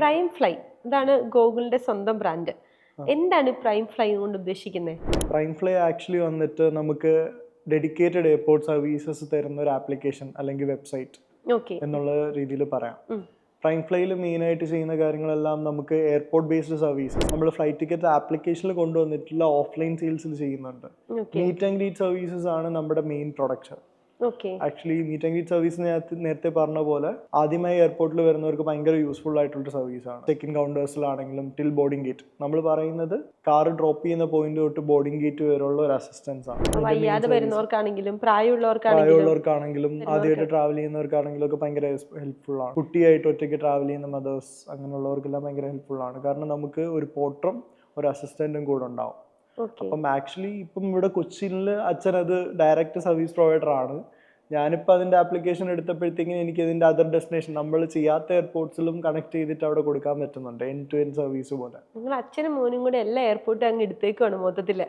Prime fly ഇതാണ് ഗൂഗിളിന്റെ സ്വന്തം ബ്രാൻഡ് എന്താണ് പ്രൈം ഫ്ലൈ കൊണ്ട് ഉദ്ദേശിക്കുന്നത് പ്രൈം ഫ്ലൈ ആക്ച്വലി വന്നിട്ട് നമുക്ക് ഡെഡിക്കേറ്റഡ് എയർപോർട്ട് സർവീസസ് തരുന്ന ഒരു ആപ്ലിക്കേഷൻ അല്ലെങ്കിൽ വെബ്സൈറ്റ് ഓക്കെ എന്നുള്ള രീതിയിൽ പറയാം. പ്രൈം ഫ്ലൈയിൽ മെയിനായിട്ട് ചെയ്യുന്ന കാര്യങ്ങളെല്ലാം നമുക്ക് എയർപോർട്ട് ബേസ്ഡ് സർവീസ് നമ്മൾ ഫ്ലൈറ്റ് ടിക്കറ്റ് ആപ്ലിക്കേഷനിൽ കൊണ്ടുവന്നിട്ടുള്ള ഓഫ്ലൈൻ സെയിൽസിൽ ചെയ്യുന്നുണ്ട്. മീറ്റ് ആൻഡ് ഗ്രീറ്റ് സർവീസസ് ആണ് നമ്മുടെ main product actually meet and greet service നേരത്തെ പറഞ്ഞ പോലെ ആദ്യമായി എയർപോർട്ടിൽ വരുന്നവർക്ക് ഭയങ്കര യൂസ്ഫുൾ ആയിട്ടുള്ള സർവീസാണ് ചെക്ക് ഇൻ കൗണ്ടേഴ്സിലാണെങ്കിലും ടിൽ ബോർഡിംഗ് ഗേറ്റ് നമ്മൾ പറയുന്നത് കാർ ഡ്രോപ്പ് ചെയ്യുന്ന പോയിന്റ് തൊട്ട് ബോർഡിംഗ് ഗേറ്റ് വരെയുള്ള ഒരു അസിസ്റ്റൻസ് ആണ്. വയ്യാതെ വരുന്നവർക്കാണെങ്കിലും പ്രായമുള്ളവർക്കാണെങ്കിലും. ആദ്യമായിട്ട് ട്രാവൽ ചെയ്യുന്നവർക്കാണെങ്കിലും ഒക്കെ ഭയങ്കര ഹെൽപ്ഫുൾ ആണ്. കുട്ടിയായിട്ട് ഒറ്റയ്ക്ക് ട്രാവൽ ചെയ്യുന്ന മദേഴ്സ് അങ്ങനെയുള്ളവർക്കെല്ലാം ഭയങ്കര ഹെൽപ്ഫുൾ ആണ്. കാരണം നമുക്ക് ഒരു പോട്ടറും ഒരു അസിസ്റ്റന്റും കൂടെ ഉണ്ടാവും. അപ്പം ആക്ച്വലി ഇപ്പം ഇവിടെ കൊച്ചിയിൽ അച്ഛൻ അത് ഡയറക്റ്റ് സർവീസ് പ്രൊവൈഡർ ആണ്. ഞാനിപ്പോൾ അതിന്റെ ആപ്ലിക്കേഷൻ എടുത്തപ്പോഴത്തേക്കും എനിക്ക് ഇതിന്റെ അതർ ഡെസ്റ്റിനേഷൻ നമ്മൾ ചെയ്യാത്ത എയർപോർട്ട്സിലും കണക്ട് ചെയ്തിട്ട് അവിടെ കൊടുക്കാൻ പറ്റുന്നുണ്ട്. എൻ ടു എൻ സർവീസ് പോലെ. നിങ്ങൾ അച്ഛനും മോനും കൂടെ എല്ലാ എയർപോർട്ടും അങ്ങ് എടുത്തേക്കുവാണ് മൊത്തത്തിൽ